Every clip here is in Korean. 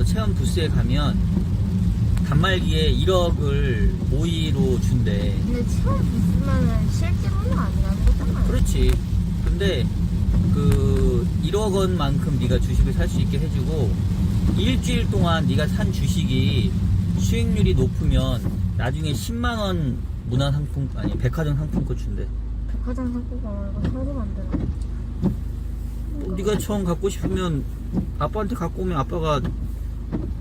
가서 체험 부스에 가면 단말기에 1억을 모의로 준대. 근데 처음 있으면은 실제로는 아니라는 거잖아요. 그렇지. 근데 그 1억 원만큼 네가 주식을 살 수 있게 해주고 일주일 동안 네가 산 주식이 수익률이 높으면 나중에 10만 원 문화 상품 아니 백화점 상품권 준대. 백화점 상품권 말고 안 되나? 네가 처음 갖고 싶으면 아빠한테 갖고 오면 아빠가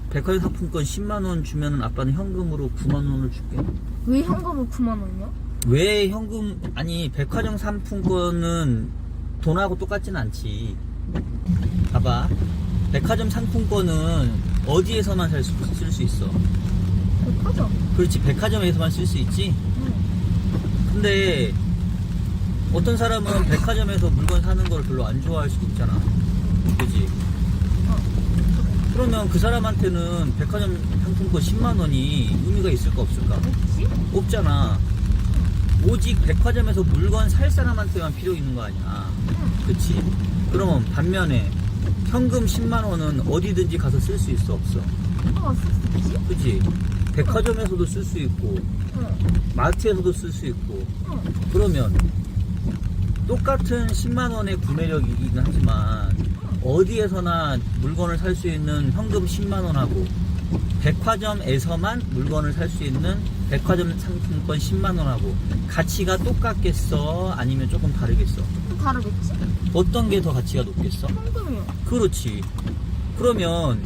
백화점 상품권 10만 원 주면 아빠는 현금으로 9만 원을 줄게. 왜 현금을 9만 원이요? 왜 현금 아니 백화점 상품권은 돈하고 똑같진 않지. 봐봐. 백화점 상품권은 어디에서만 쓸 수 있어? 백화점. 그렇지 백화점에서만 쓸 수 있지. 응. 근데 어떤 사람은 백화점에서 물건 사는 걸 별로 안 좋아할 수도 있잖아. 그지? 어. 그러면 그 사람한테는 백화점 상품권 10만 원이 의미가 있을까 없을까? 없지? 없잖아. 오직 백화점에서 물건 살 사람한테만 필요 있는 거 아니야. 응. 그치? 그러면 반면에 현금 10만 원은 어디든지 가서 쓸 수 있어 없어? 어, 쓸수 있지? 그치? 백화점에서도 쓸 수 있고 응. 마트에서도 쓸 수 있고 응. 그러면 똑같은 10만 원의 구매력이긴 하지만 어디에서나 물건을 살 수 있는 현금 10만 원하고 백화점에서만 물건을 살 수 있는 백화점 상품권 10만 원하고 가치가 똑같겠어? 아니면 조금 다르겠어? 좀 다르겠지? 어떤 게 더 가치가 높겠어? 현금이요. 그렇지. 그러면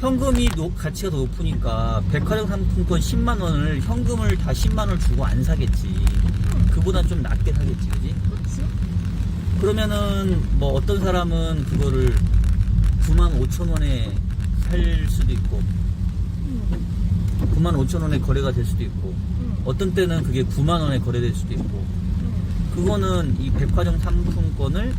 현금이 높- 가치가 더 높으니까 백화점 상품권 10만 원을 현금을 다 10만 원을 주고 안 사겠지. 응. 그보단 좀 낮게 사겠지, 그지? 그치? 그러면은 뭐 어떤 사람은 그거를 9만 5천 원에 살 수도 있고 응. 9만 5천 원에 거래가 될 수도 있고 응. 어떤 때는 그게 9만 원에 거래될 수도 있고 응. 그거는 이 백화점 상품권을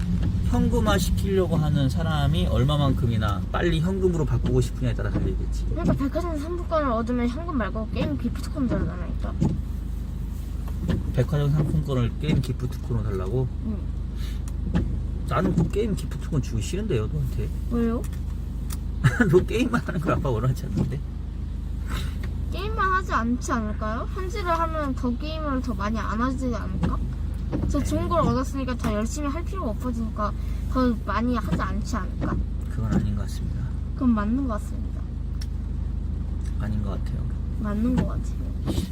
현금화 시키려고 하는 사람이 얼마만큼이나 빨리 현금으로 바꾸고 싶으냐에 따라 달리겠지. 그러니까 백화점 상품권을 얻으면 현금 말고 게임 기프트콘 들어가니까. 백화점 상품권을 게임 기프트콘으로 달라고? 응. 나는 그 게임 기프트콘 주기 싫은데요, 너한테. 왜요? 너 게임만 하는 걸 아빠 원하지 않는데? 게임만 하지 않지 않을까요? 현질을 하면 더 게임을 더 많이 안 하지 않을까? 저 좋은 걸 얻었으니까 더 열심히 할 필요가 없어지니까 더 많이 하지 않지 않을까? 그건 아닌 것 같습니다. 그건 맞는 것 같습니다. 아닌 것 같아요. 맞는 것 같아요.